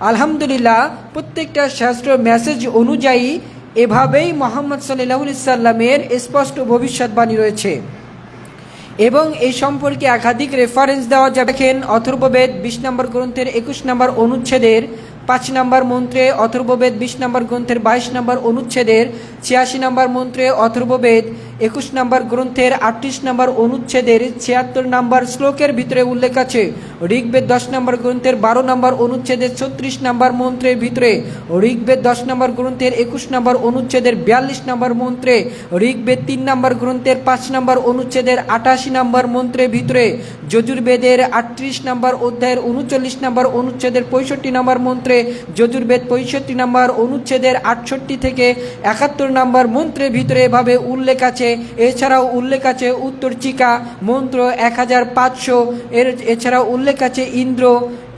আলহামদুলিল্লাহ, প্রত্যেকটা শাস্ত্র মেসেজ অনুযায়ী এভাবেই মোহাম্মদ সাল্লাহ সাল্লামের স্পষ্ট ভবিষ্যৎবাণী রয়েছে। এবং এই সম্পর্কে একাধিক রেফারেন্স দেওয়া যাবে। দেখেন, অথর্ববেদ বিশ নম্বর গ্রন্থের একুশ নম্বর অনুচ্ছেদের, পাঁচ নম্বর মন্ত্রে অথর্ববেদ বিশ নম্বর গ্রন্থের বাইশ নম্বর অনুচ্ছেদের, ছিয়াশি নম্বর মন্ত্রে অথর্ববেদ একুশ নম্বর গ্রন্থের আটত্রিশ নম্বর অনুচ্ছেদের ছিয়াত্তর নম্বর শ্লোকের ভিতরে উল্লেখ আছে। ঋগ্বেদ দশ নম্বর গ্রন্থের বারো নম্বর অনুচ্ছেদের ছত্রিশ নম্বর মন্ত্রের ভিতরে, ঋগ্বেদ দশ নম্বর গ্রন্থের একুশ নম্বর অনুচ্ছেদের বিয়াল্লিশ নম্বর মন্ত্রে, ঋগ্বেদ তিন নম্বর গ্রন্থের পাঁচ নম্বর অনুচ্ছেদের আটাশি নম্বর মন্ত্রের ভিতরে, যজুর্বেদের আটত্রিশ নম্বর অধ্যায়ের উনচল্লিশ নম্বর অনুচ্ছেদের পঁয়ষট্টি নম্বর মন্ত্রে, যজুর্বেদ পঁয়ষট্টি নম্বর অনুচ্ছেদের আটষট্টি থেকে একাত্তর নম্বর মন্ত্রের ভিতরে এভাবে উল্লেখ আছে। এছাড়াও উল্লেখ আছে উত্তর চিকা মন্ত্র এক হাজার পাঁচশো এর এছাড়াও উল্লেখ আছে ইন্দ্র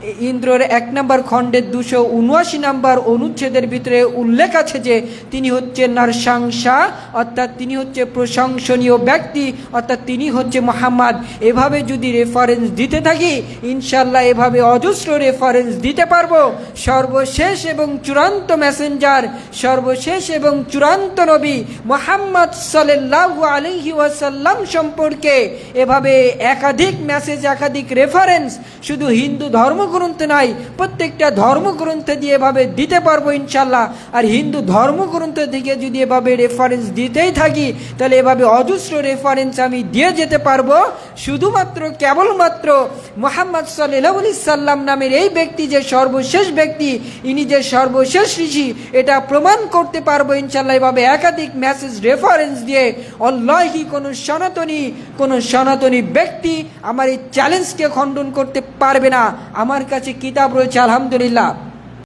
ইন্দ্রর এক নম্বর খণ্ডের দুশো উনআশি নম্বর অনুচ্ছেদের ভিতরে উল্লেখ আছে যে তিনি হচ্ছে নরসাংসা, অর্থাৎ তিনি হচ্ছে প্রশংসনীয় ব্যক্তি, অর্থাৎ তিনি হচ্ছে মোহাম্মদ। এভাবে যদি রেফারেন্স দিতে থাকি ইনশাল্লাহ এভাবে অজস্র রেফারেন্স দিতে পারব। সর্বশেষ এবং চূড়ান্ত মেসেঞ্জার সর্বশেষ এবং চূড়ান্ত নবী মোহাম্মদ সাল্লাল্লাহু আলাইহি ওয়াসাল্লাম সম্পর্কে এভাবে একাধিক মেসেজ একাধিক রেফারেন্স শুধু হিন্দু ধর্মগ্রন্থে নাই। প্রত্যেকটা ধর্মগ্রন্থে দিয়ে এভাবে দিতে পারব ইনশাল্লাহ। আর হিন্দু ধর্মগ্রন্থ থেকে যদি এভাবে রেফারেন্স দিতেই থাকি, তাহলে এভাবে অজস্র রেফারেন্স আমি দিয়ে যেতে পারব। শুধুমাত্র, কেবলমাত্র মোহাম্মদ সাল্লাহ সাল্লাম নামের এই ব্যক্তি যে সর্বশেষ ব্যক্তি, ইনি যে সর্বশেষ ঋষি, এটা প্রমাণ করতে পারব ইনশাল্লাহ এভাবে একাধিক মেসেজ রেফারেন্স দিয়ে, অল্লাহি কোনো সনাতনী কোনো সনাতনী ব্যক্তি আমার এই চ্যালেঞ্জকে খণ্ডন করতে পারবে না। আমার কাছে কিতাব রয়েছে আলহামদুলিল্লাহ